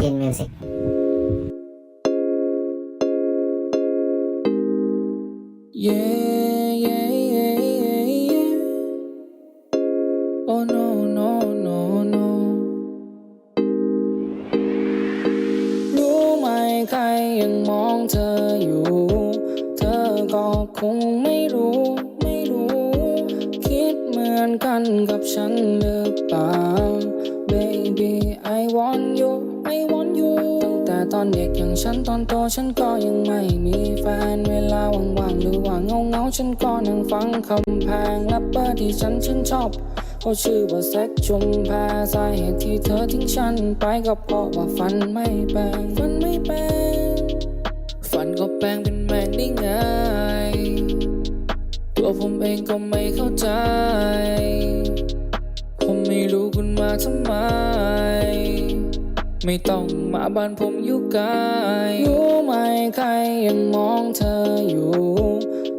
19 Music เเขาชื่อว่าแซกชุมแพสาเหตุที่เธอทิ้งฉันไปก็เพราะว่าฝันไม่แปลงฝันไม่แปลงฝันก็แปลงเป็นแมงได้ไงตัวผมเองก็ไม่เข้าใจ ผมไม่รู้คุณมาทำไม ไม่ต้องมาบ้านผมอยู่ไกลรู้ไหมใครยังมองเธออยู่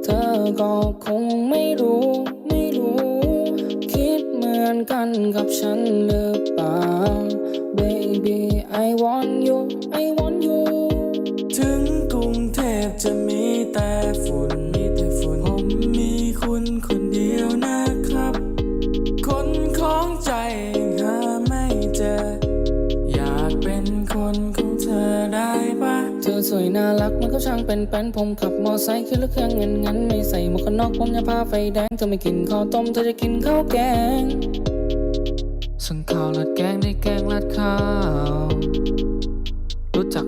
เธอก็คงไม่รู้ กันกับฉันหรือเปล่า Baby I want you I want you ถึงกรุงเทพจะมีแต่ฝุ่นมีแต่ฝุ่นผมมีคุณคนเดียวนะครับ คนของใจหาไม่เจอ อยากเป็นคนของเธอได้ปะเธอสวยน่ารักมันก็ช่างเป็นแป้นผมขับมอไซค์ขึ้นรถเครื่องเงินงั้นไม่ใส่หมวกกันน็อกผมจะพาไฟแดงเธอไม่กินข้าวต้มเธอจะกินข้าวแกง สั่งข้าวราดแกงได้แกงราดข้าว รู้จัก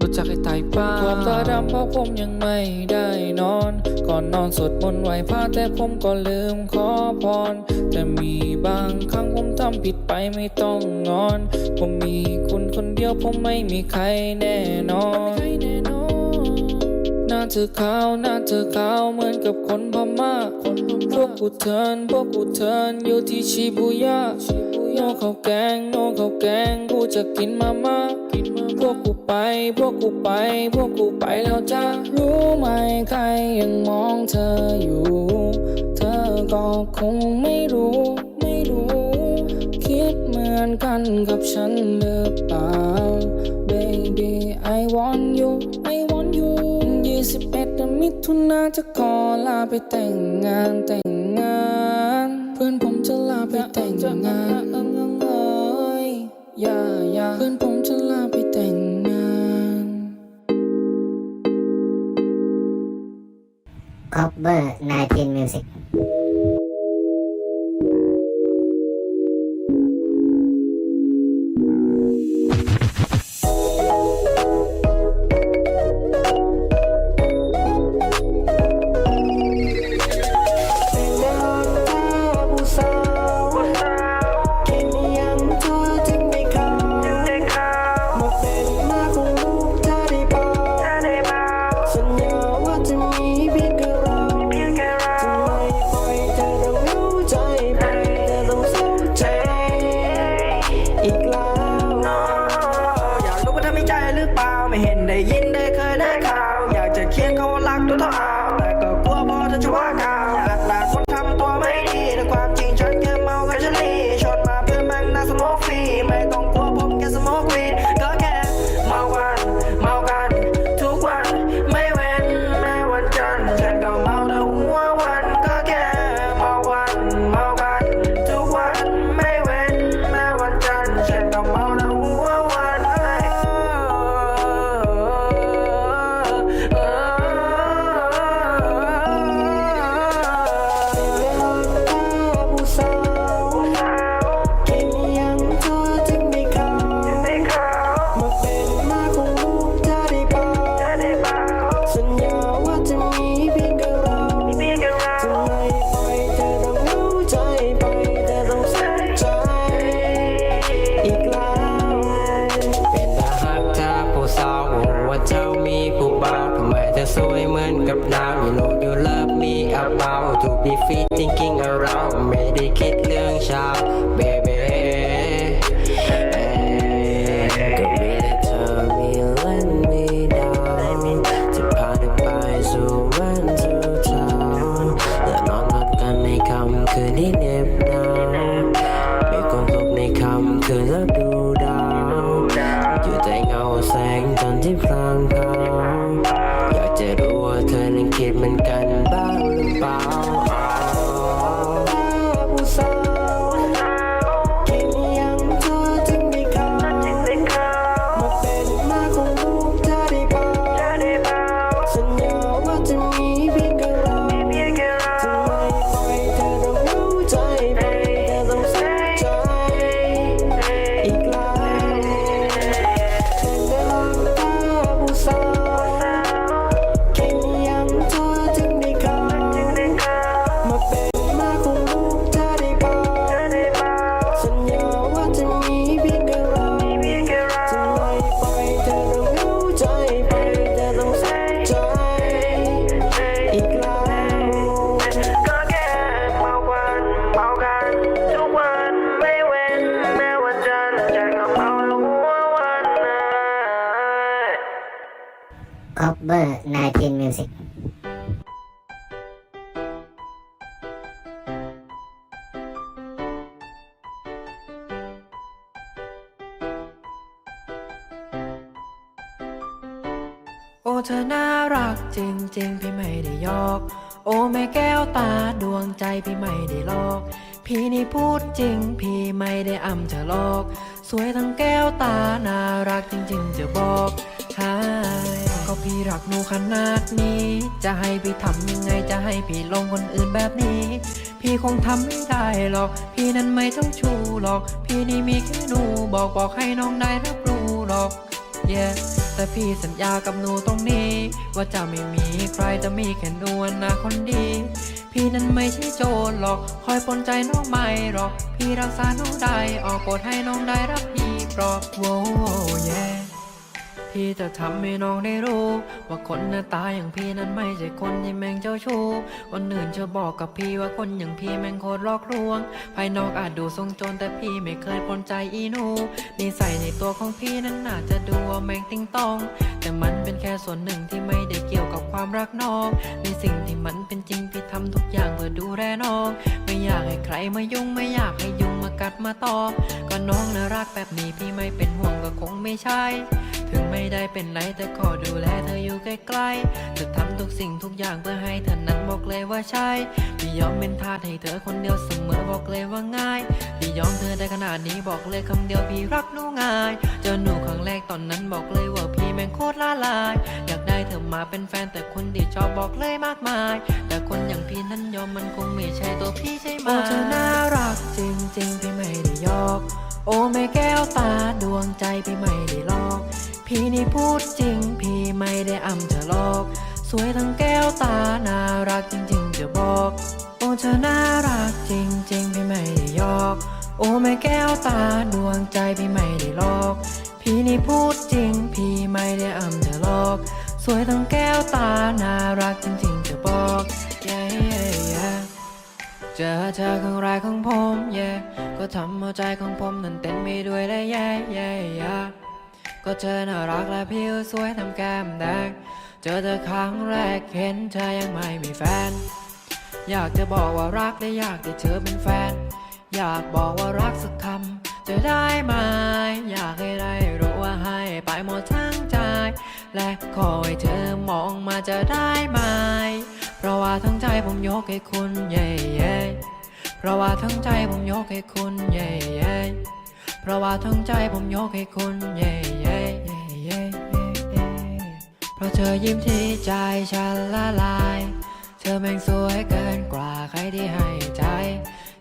รู้จักไอ้ไตป้าขอบตาดำเพราะผมยังไม่ได้นอน ก่อนนอนสวดมนต์ไหว้พระแต่ผมก็ลืมขอพร แต่มีบางครั้งผมทำผิดไปไม่ต้องงอน ผมมีคุณคนเดียวผมไม่มีใครแน่นอนหน้าเธอขาวหน้าเธอขาวเหมือนกับคนพม่าพวกกูเทินพวกกูเทินอยู่ที่ชิบูย่า โนเขาวแกงโนเขาวแกงกูจะกินมาม่ากินมาพวกกูไป พวกกูไป พวกกูไปแล้วจ้ารู้ไหมใครยังมองเธออยู่ เธอก็คงไม่รู้ ไม่รู้ คิดเหมือนกันกับฉันหรือเปล่า Baby I want you I want you 21มิถุนาจะขอลาไปแต่งงานแต่งงาน Cover 19 Music จริงพี่ไม่ได้ยอก โอ้แม่แก้วตาดวงใจพี่ไม่ได้หลอก พี่นี่พูดจริง พี่ไม่ได้อำเธอหลอก สวยทั้งแก้วตาน่ารักจริง ๆ จะบอกหายก็พี่รักหนูขนาดนี้ จะให้พี่ทำยังไงจะให้พี่ลงคนอื่นแบบนี้ พี่คงทำไม่ได้หรอก พี่นั้นไม่ต้องชูหรอก พี่นี่มีแค่หนูบอกบอกให้น้องได้รับรู้หรอก yeah แต่พี่สัญญากับหนูตรงนี้ ว่าจะไม่มีใครจะมีแค่หนูนะคนดี พี่นั้นไม่ใช่โจรหรอก คอยปนใจน้องไม่หรอก พี่รักษาน้องได้ออกโปรดให้น้องได้รับพี่ปลอบโว้เย่ พี่จะทำให้น้องได้รู้ ว่าคนหน้าตาอย่างพี่นั้นไม่ใช่คนที่แม่งเจ้าชู้คนอื่นจะบอกกับพี่ว่าคนอย่างพี่แม่งโคตรหลอกลวง ภายนอกอาจดูทรงโจรแต่พี่ไม่เคยปนใจอีนูนิสัยในตัวของพี่นั้นอาจจะดูว่าแม่งติงตอง แต่มันเป็นแค่ส่วนหนึ่งที่ไม่ได้เกี่ยวกับความรักน้อง ในสิ่งที่มันเป็นจริงพี่ทำทุกอย่างเพื่อดูแลน้อง ไม่อยากให้ใครมายุ่งไม่อยากให้ยุ่งมากัดมาตอมก็น้องน่ารักแบบนี้พี่ไม่เป็นห่วงก็คงไม่ใช่ ถึงไม่ได้เป็นไรแต่ขอดูแลเธออยู่ใกล้ๆจะทำทุกสิ่งทุกอย่างเพื่อให้เธอนั้นบอกเลยว่าใช่พี่ยอมเป็นทาสให้เธอคนเดียวเสมอบอกเลยว่าง่ายพี่ยอมเธอได้ขนาดนี้บอกเลยคำเดียวพี่รักหนูง่ายเจอหนูครั้งแรกตอนนั้นบอกเลยว่าพี่แม่งโคตรละลาย อยากได้เธอมาเป็นแฟนแต่คนที่ชอบบอกเลยมากมาย แต่คนอย่างพี่นั้นยอมมันคงไม่ใช่ตัวพี่ใช่ไหมโอ้เธอน่ารักจริงๆพี่ไม่ได้ยอก โอ้แม่แก้วตาดวงใจพี่ไม่ได้หลอก พี่นี่พูดจริง พี่ไม่ได้อำเธอหรอก สวยทั้งแก้วตา น่ารักจริง ๆ จะบอก โอ้เธอน่ารักจริง ๆ พี่ไม่ได้ยอก โอ้แม่แก้วตาดวงใจพี่ไม่ได้หลอก พี่นี่พูดจริง พี่ไม่ได้อำเธอหรอก สวยทั้งแก้วตา น่ารักจริง ๆ จะบอก yeah, yeah, yeah เจอเธอครั้งแรกของผม yeah ก็ทำเอาใจของผมนั้นเต้นไม่ด้วยได้ yeah, yeah, yeah ก็เธอน่ารักและผิวสวยทำแก้มแดง เจอเธอครั้งแรกเห็นเธอยังไม่มีแฟน อยากจะบอกว่ารักและอยากได้เธอเป็นแฟน อยากบอกว่ารักสักคำจะได้ไหมอยากให้ได้รู้ว่าให้ไปหมดทั้งใจ และขอให้เธอมองมาจะได้ไหม เพราะว่าทั้งใจผมยกให้คุณเย่เย่เพราะว่าทั้งใจผมยกให้คุณเย่เย่เพราะว่าทั้งใจผมยกให้คุณเย่ เย่เย่เพราะเธอยิ้มที่ใจฉันละลาย เธอแม่งสวยเกินกว่าใครที่ให้ใจ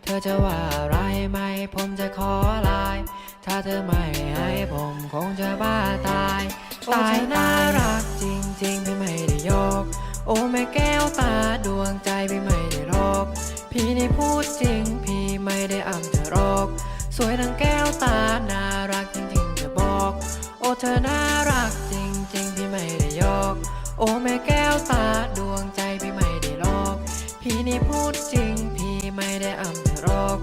เธอจะว่าอะไรไหมผมจะขอลาย ถ้าเธอไม่ให้ผมคงจะบ้าตาย ตายน่ารักจริงๆพี่ไม่ได้ยก โอ้แม่แก้วตาดวงใจพี่ไม่ได้หลอกพี่นี่พูดจริงพี่ไม่ได้อำเธอหรอก สวยทั้งแก้วตาหน่า เธอน่ารักจริงๆ พี่ไม่ได้ยอก โอ้แม่แก้วตาดวงใจพี่ไม่ได้หลอก พี่นี่พูดจริง พี่ไม่ได้อำเธอรอก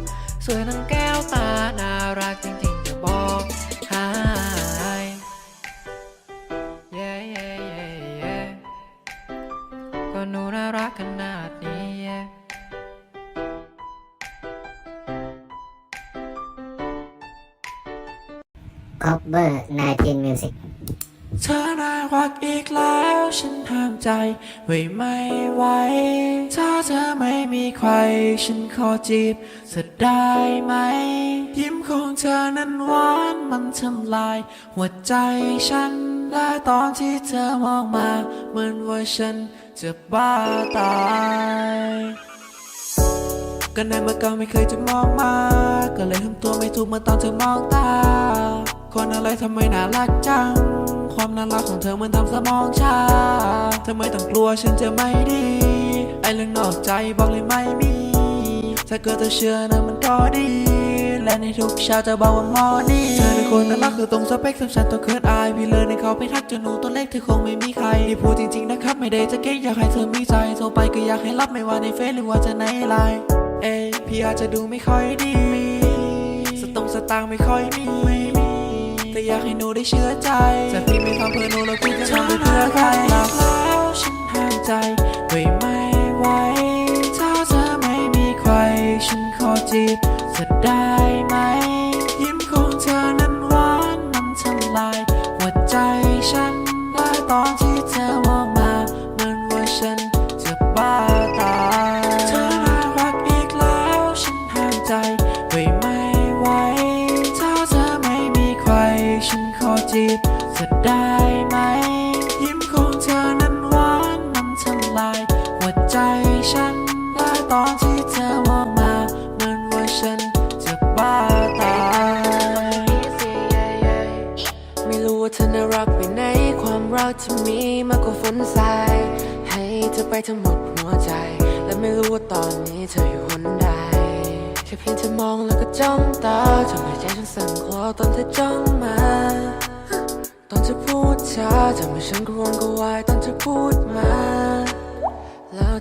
สวยทั้งแก้ว ไว้ไม่ไหวถ้าเธอไม่มีใคร ฉันขอจีบเธอได้ไหม ยิ้มของเธอนั้นหวานมันทำลาย หัวใจฉัน และตอนที่เธอมองมาเหมือนว่าฉันจะบ้าตายก็ในเมื่อก่อนไม่เคยจะมองมา ก็เลยทำตัวไม่ถูกเมื่อตอนเธอมองตา คนอะไรทำไมน่ารักจัง ความน่ารักของเธอเหมันทำสมองชาทำไม่ต้องกลัวฉันจะไม่ดี ไอ้เรื่องนอกใจบอกเลยไม่มี ถ้าเกิดเธอเชื่อนะมันก็ดี และในทุกเช้าจะบอกว่ามอนี่เธอเป็นคนน่ารักคือตรงสเปคสำฉันต้องเคินอาย พี่เลยในเขาไปทักเจาหนูตัวเล็กเธอคงไม่มีใครที่พูดจริงๆนะครับไม่ได้จะเก๊กอยากให้เธอมีใจโทรไปก็อยากให้รับไม่ว่าในเฟซหรือว่าจะในไลน์เอ้พี่อาจจะดูไม่ค่อยดี สตงสตางค์ไม่ค่อยมี แต่อยากให้หนูได้เชื่อใจแต่พี่ไม่ทำเพื่อหนูแล้วพี่จะทำไปเพื่อใครแล้วฉันห้ามใจไว้ไม่ไหวถ้าเธอไม่มีใคร ฉันขอจีบเธอได้ไหม ยิ้มของเธอนั้นหวานมันทำลายหัวใจฉันและตอน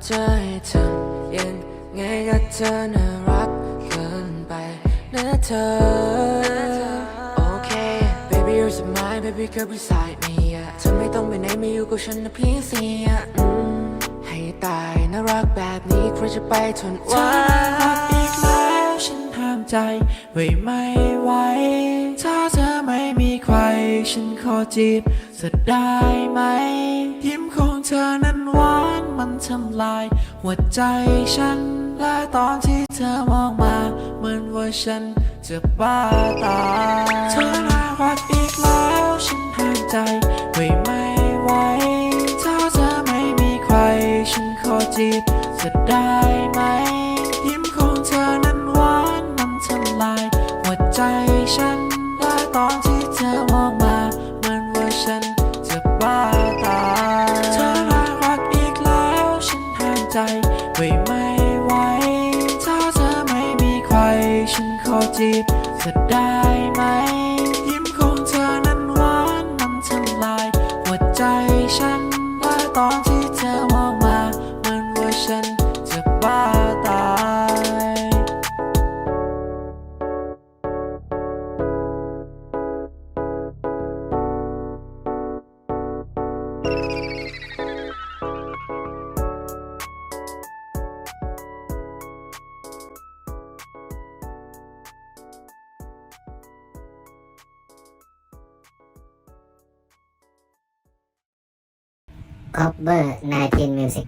จะให้ทำยังไงกับเธอน่ารักเกินไปนะเธอโอเค baby you're so mine baby girl beside me อะเธอไม่ต้องไปไหนไม่อยู่กับฉันนะเพียงเสียอืมให้ตายน่ารักแบบนี้ใครจะไปทนไหเธวอน่ารักอีกแล้วฉันห้ามใจไว้ไม่ไหวถ้าเธอไม่มีใคร ฉันขอจีบเธอได้ไหมยิ้มของ เธอนั้นหวานมันทำลาย หัวใจฉัน และตอนที่เธอมองมา เหมือนว่าฉันจะบ้าตายเธอน่ารักอีกแล้วฉันห้ามใจไว้ไม่ไหวถ้าเธอไม่มีใคร ฉันขอจีบจะได้ จีบเธอได้ คอปเบอร์19 Music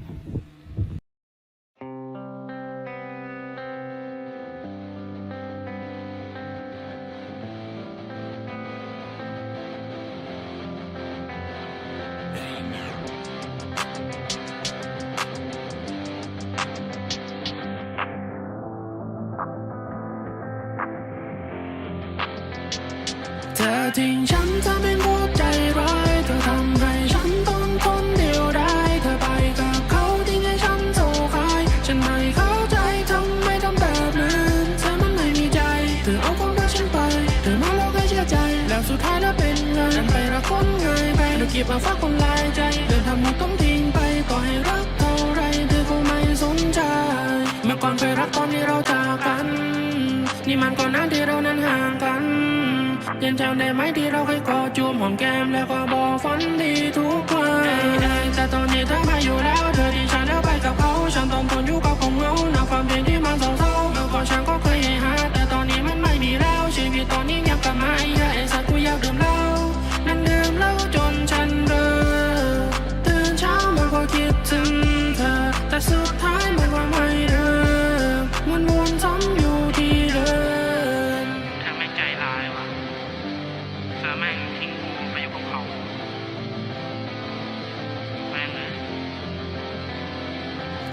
คนง่ายไปเธอเก็บมาฝากคนลายใจ เดินทำหมดต้องทิ้งไปต่อให้รักเท่าไรเธอคงไม่สนใจ เมื่อก่อนเคยรักตอนที่เราจากกัน นี่มันก่อนหน้าที่เรานั้นห่างกันยังจำได้ไหมที่เราเคยกอดจูบหอมแก้มแล้วก็บอกฝันดีทุกวันแต่ตอนนี้เธอไม่อยู่แล้ว เธอที่ฉันแล้วไปกับเขา ฉันต้องทนอยู่กับความเหงาหน้าความเป็นที่มันเศร้าๆเมื่อก่อนฉันก็เคยให้หา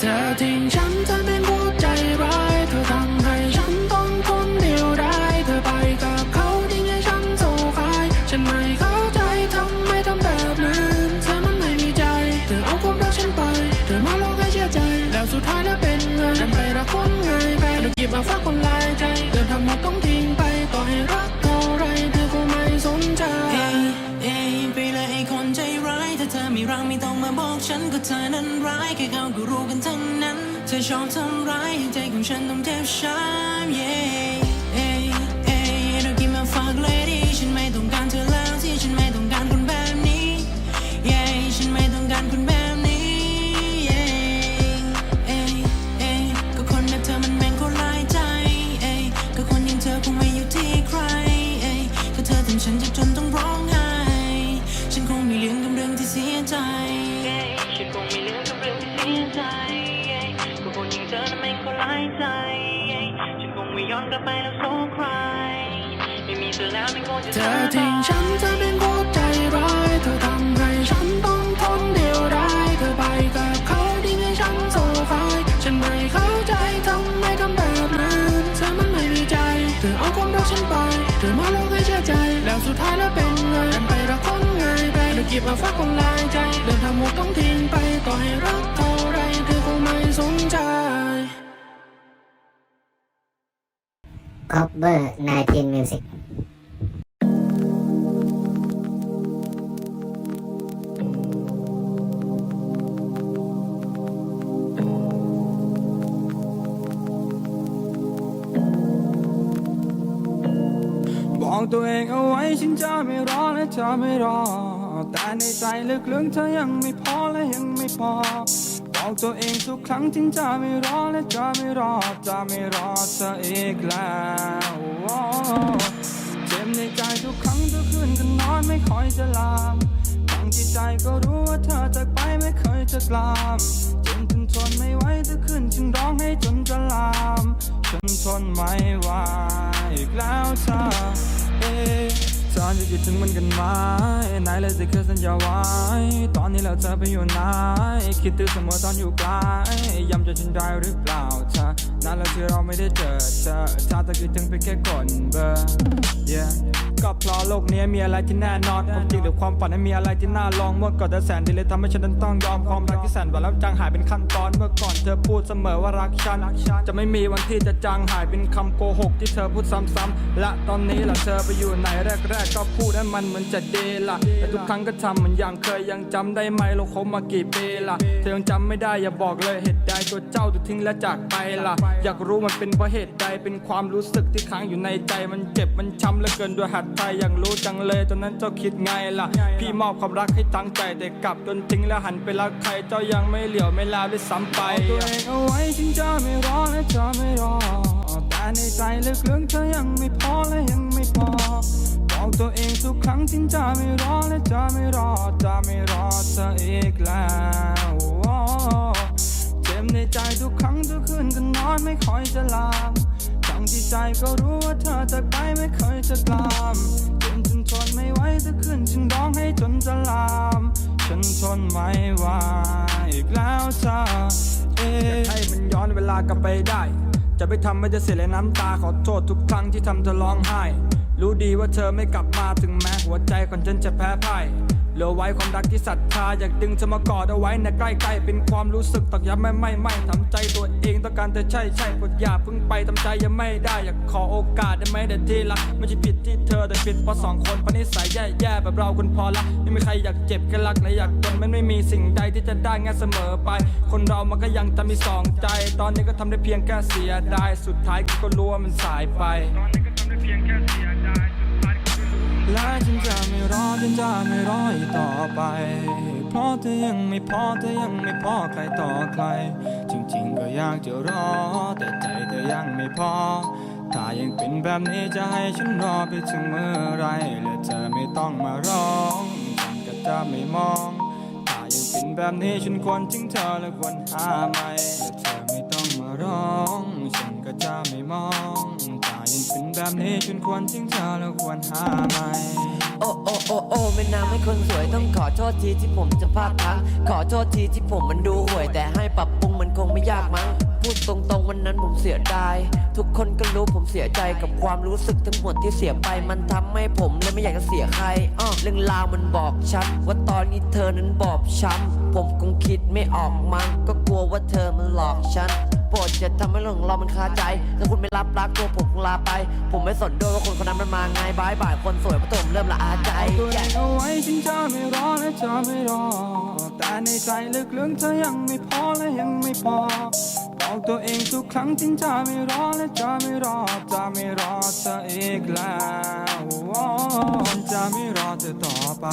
เธอทิ้งฉันเธอเป็นผู้ใจร้ายเธอทำให้ฉันต้องคนเดียวได้เธอไปกับเขาทิ้งให้ฉันโศกายฉันไม่เข้าใจทำไมทำแบบนั้นเธอมันไม่มีใจ เธอเอาความรักฉันไป เธอมาลอกให้เชื่อใจ แล้วสุดท้ายแล้วเป็นไงฉันไปรักคนไงไปเธอเก็บมาฝากคนลายใจเดินทางหมดต้องทิ้งไป ฉันก็เธอนั้นร้ายแค่เขาก็รู้กันทั้งนั้น เธอชอบทำร้ายให้ใจของฉันต้องเจ็บช้ำ yeah เอ้ยเอ้ยเธอกินมาฝาก lady ฉันไม่ต้องการ เธอทิ้งฉันเธอเป็นผู้ใจร้ายเธอทำให้ฉันต้องทนเดียวได้เธอไปกับเขาทิ้งให้ฉันโศกายฉันไม่เข้าใจทำไมทำแบบนั้นเธอมันไม่มีใจ เธอเอาความรักฉันไป เธอมาหลอกให้เชื่อใจ แล้วสุดท้ายแล้วเป็นไงฉันไปรักคนไงไปเธอเก็บมาฝากคนลายใจ เดินทางหมดต้องทิ้งไปต่อให้รักเท่าไรเธอคงไม่สนใจ Cover 19 Music บอก ไว้ฉันจะไม่รอและจะไม่รอ แต่ในใจลึกๆเธอยังไม่พอและยังไม่พอบอกตัวเองทุกครั้งฉันจะไม่รอและจะไม่รอจะไม่รอเธออีกแล้วเจ็บในใจทุกครั้งทุกคืนก็นอนไม่ค่อยจะหลับทั้งที่ใจก็รู้ว่าเธอจากไปไม่เคยจะกลับจ็บจนทนไม่ไหวทุกคืนฉันร้องให้จนจะลามฉันทนไม่ไหวอีกแล้วเธอเอ๊ เธอจะคิดถึงมันกันไหมไหนเลยสิเคยสัญญาไว้ ตอนนี้แล้วเธอไปอยู่ไหน คิดถึงเสมอตอนอยู่ไกลย้ำจะฉันได้หรือเปล่าเธอนานแล้วที่เราไม่ได้เจอเธอถ้าเธอคิดถึงไปแค่คนเบอร์ yeah ก็เพราะโลกนี้มีอะไรที่แน่นอนความจริงหรือความฝันนั้มีอะไรที่น่าลองเมื่อก่อนเธอแสนดีเลยทำให้ฉันนั้นต้องยอมความรักที่แสนหวานแล้วจางหายเป็นขั้นตอน เมื่อก่อนเธอพูดเสมอว่ารักฉันจะไม่มีวันที่จะจางหายเป็นคำโกหกที่เธอพูดซ้ำๆและตอนนี้ล่ะเธอไปอยู่ไหนแรกๆก็พูดให้มันเหมือนจะดีล่ะแต่ทุกครั้งก็ทำเหมือนอย่างเคยยังจำได้ไหมเราคบมากี่ปีล่ะเธอยังจำไม่ได้อย่าบอกเลยเหตุใดตัวเจ้าถูกทิ้งและจากไปล่ะ อยากรู้มันเป็นเพราะเหตุใดเป็นความรู้สึกที่ค้างอยู่ในใจมันเจ็บมันช้ำเหลือเกินด้วยหัดใจอยากรู้จังเลยตอนนั้นเจ้าคิดไงล่ะ พี่มอบความรักให้ทั้งใจแต่กลับจนทิ้งแล้วหันไปรักใครเจ้ายังไม่เหลียวไม่ลาด้วยซ้ำไปตัวเองเอาไว้ฉันจะไม่รอและจะไม่รอแต่ในใจลึกๆเธอยังไม่พอและยังไม่พอบอกตัวเองทุกครั้งฉันจะไม่รอและจะไม่รอจะไม่รอเธออีกแล้วเจ็บในใจทุกครั้งทุกคืนก็นอนไม่ค่อยจะหลับ ใจก็รู้ว่าเธอจากไปไม่เคยจะกลับจนฉันทนไม่ไหวทุกคืนฉันร้องให้จนจะลาม ฉันทนไม่ไหวอีกแล้วเธอเอ๊ะให้มันย้อนเวลากลับไปได้ จะไปทำให้เธอเสียเลยน้ำตาขอโทษทุกครั้งที่ทำเธอร้องไห้ รู้ดีว่าเธอไม่กลับมาถึงแม้หัวใจของฉันจะแพ้พ่าย เหลือไว้ความรักที่ศรัทธาอยากดึงเธอมากอดเอาไว้ในใกล้ๆเป็นความรู้สึกตอกย้ำไม่ไม่ไม่ทำใจตัวเองต้องการเธอใช่ใช่กดอยาเพิ่งไปทำใจยังไม่ได้อยากขอโอกาสได้ไหมแต่ที่รักไม่ใช่ผิดที่เธอแต่ผิดเพราะสองคนเพราะนิสัยแย่ๆแบบเราคนพอละไม่มีใครอยากเจ็บแค่รักและอยากจนมันไม่มีสิ่งใดที่จะได้ง่ายเสมอไป คนเรามันก็ยังจะมีสองใจ ตอนนี้ก็ทำได้เพียงแค่เสียดายสุดท้ายก็รู้ว่ามันสายไป และฉันจะไม่รอฉันจะไม่รออีกต่อไป เพราะเธอยังไม่พอเธอยังไม่พอใครต่อใคร จริงๆก็อยากจะรอ แต่ใจเธอยังไม่พอ ถ้ายังเป็นแบบนี้จะให้ฉันรอไปถึงเมื่อไร และเธอไม่ต้องมาร้องฉันก็จะไม่มอง ถ้ายังเป็นแบบนี้ฉันควรทิ้งเธอและควรหาใหม่และเธอไม่ต้องมาร้อง ฉันก็จะไม่มอง แบบนี้ฉันควรทิ้งเธอและควรหาใหม่โอ้โอ้โอ้โอ้แม่นางไม่คนสวยต้องขอโทษทีที่ผมจะพลาดพลั้งขอโทษทีที่ผมมันดูห่วย แต่ให้ปรับปรุงมันคงไม่ยากมั้งพูดตรงๆวันนั้นผมเสียดายทุกคนก็รู้ผมเสียใจกับความรู้สึกทั้งหมดที่เสียไป มันทำให้ผมเลยไม่อยากจะเสียใครอ้อเรื่องราวมันบอกชัดว่าตอนนี้เธอนั้นบอบช้ำผมคงคิดไม่ออกมั้งก็กลัวว่าเธอมันหลอกฉัน ปรดจะทำให้เรื่องของเรามันคาใจ ถ้าคุณไม่รับรักตัวผมคงลาไป ผมไม่สนด้วยว่าคนคนนั้นมันมาไงบายบายคนสวยเพราะตัวผมเริ่มละอาใจตัวเองเอาไว้ฉันจะไม่รอและจะไม่รอ แต่ในใจลึกๆเธอยังไม่พอและยังไม่พอ บอกตัวเองทุกครั้งฉันจะไม่รอและจะไม่รอ จะไม่รอเธออีกแล้ว ฉันจะไม่รอเธอต่อไป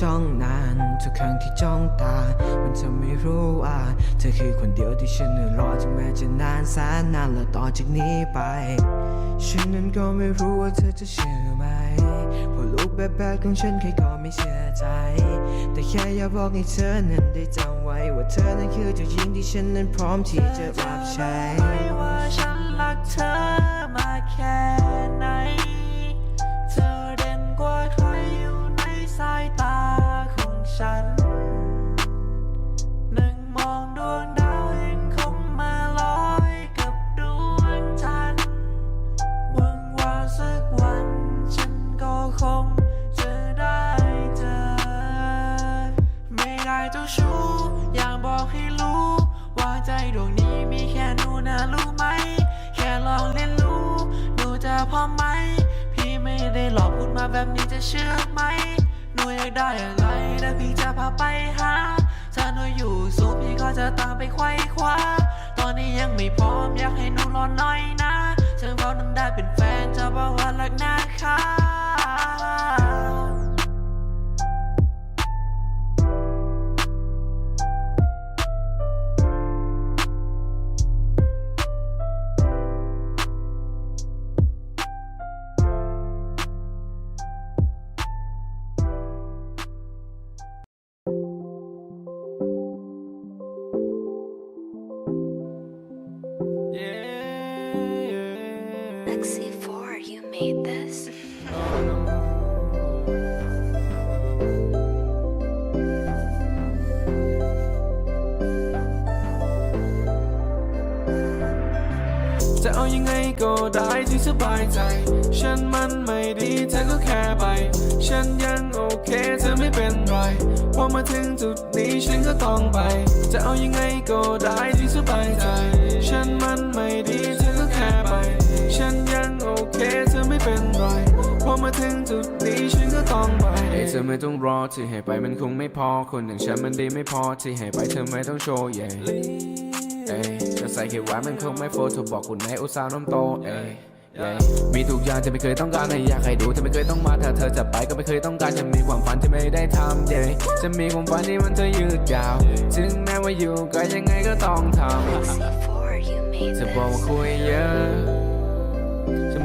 จ้องนานทุกครั้งที่จ้องตา มันทำไม่รู้ว่าเธอคือคนเดียวที่ฉันรอถึงแม้จะนานแสนนานและต่อจากนี้ไป ฉันนั้นก็ไม่รู้ว่าเธอจะเชื่อไหมเพราะลูกแบบแบบของฉันใครก็ไม่เชื่อใจ แต่แค่อยากบอกให้เธอนั้นได้จำไว้ ว่าเธอนั้นคือเจ้าหญิงที่ฉันนั้นพร้อมที่จะรับใช้ว่าฉันรักเธอมาแค่ ฉันหนึ่งมองดวงดาวยังคงมาลอยกับดวงจันทร์หวังว่าสักวัน ฉันก็คงจะได้เจอ ไม่ได้เจ้าชู้อยากบอกให้รู้ ว่าใจดวงนี้มีแค่หนูนะรู้ไหม แค่ลองเรียนรู้หนูจะพอไหม พี่ไม่ได้หลอกพูดมาแบบนี้จะเชื่อไหม นูอยากได้อะไรแล้วพี่จะพาไปหา ถ้าหนูอยู่สูงพี่ก็จะตามไปไขว้คว้า ตอนนี้ยังไม่พร้อมอยากให้หนูรอหน่อยนะเชิงเรานั้นได้เป็นแฟนจะบอกว่ารักนะคะ Lexi 4, you made this? จะเอายังไงก็ได้ที่สบายใจ ฉันมันไม่ดีเธอก็แค่ไป ฉันยังโอเคเธอไม่เป็นไร พอมาถึงจุดนี้ฉันก็ต้องไป จะเอายังไงก็ได้ที่สบายใจ ฉันมัน ฉันยังโอเคเธอไม่เป็นไรพอมาถึงจุดนี้ฉันก็ต้องไปเอ้ยเธอไม่ต้องรอที่ให้ไปมันคงไม่พอคนอย่างฉันมันดีไม่พอที่ให้ไปเธอไม่ต้องโชว์ yeah เอ้ยจะใส่เขียวหวานมันคงไม่โฟถูกบอกคุณในอุตสาห์น้ำโตเอ้ยเอ้ยมีทุกอย่างที่ไม่เคยต้องการให้อยากให้ดูที่ไม่เคยต้องมาถ้าเธอจะไปก็ไม่เคยต้องการจะมีความฝันที่ไม่ได้ทำเย้จะมีความฝันที่มันจะยืดยาว ถึงแม้ว่าอยู่ไก็ยังไงก็ต้องท Lexi 4, you ำ made จะบอกว่า this? คุยเยอะฉัน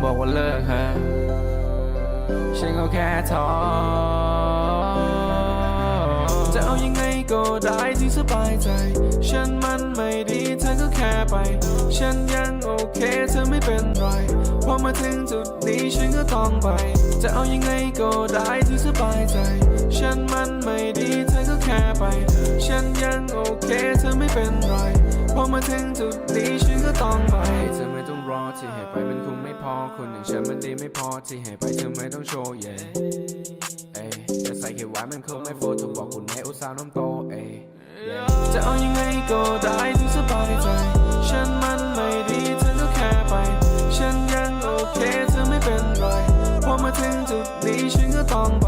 บอกว่าเลิกฮะฉันก็แค่ท้อจะเอายังไงก็ได้ที่สบายใจ ฉันมันไม่ดีเธอก็แค่ไป ฉันยังโอเคเธอไม่เป็นไร พอมาถึงจุดนี้ฉันก็ต้องไป จะเอายังไงก็ได้ที่สบายใจ ฉันมันไม่ดีเธอก็แค่ไป ฉันยังโอเคเธอไม่เป็นไร พอมาถึงจุดนี้ฉันก็ต้องไป ที่ให้ไปมันคงไม่พอ คนอย่างฉันมันดีไม่พอ ที่ให้ไปเธอไม่ต้องโชว์ yeah เอ้ยจะใส่เขียวหวานมันคงไม่โฟถูกบอกคุณให้อุตส่าห์น้ำโตเอ้ยจะเอายังไงก็ได้ที่สบายใจ ฉันมันไม่ดีเธอก็แค่ไป ฉันยังโอเคเธอไม่เป็นไรพอมาถึงจุดนี้ฉันก็ต้องไป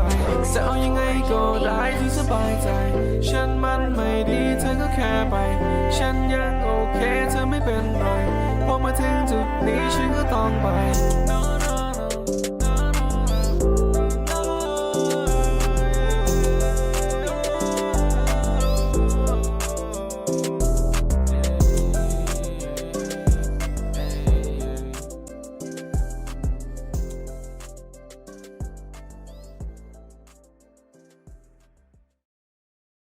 จะเอายังไงก็ได้ที่สบายใจ ฉันมันไม่ดีเธอก็แค่ไป ฉันยังโอเคเธอไม่เป็นไร 我听ถึงจุด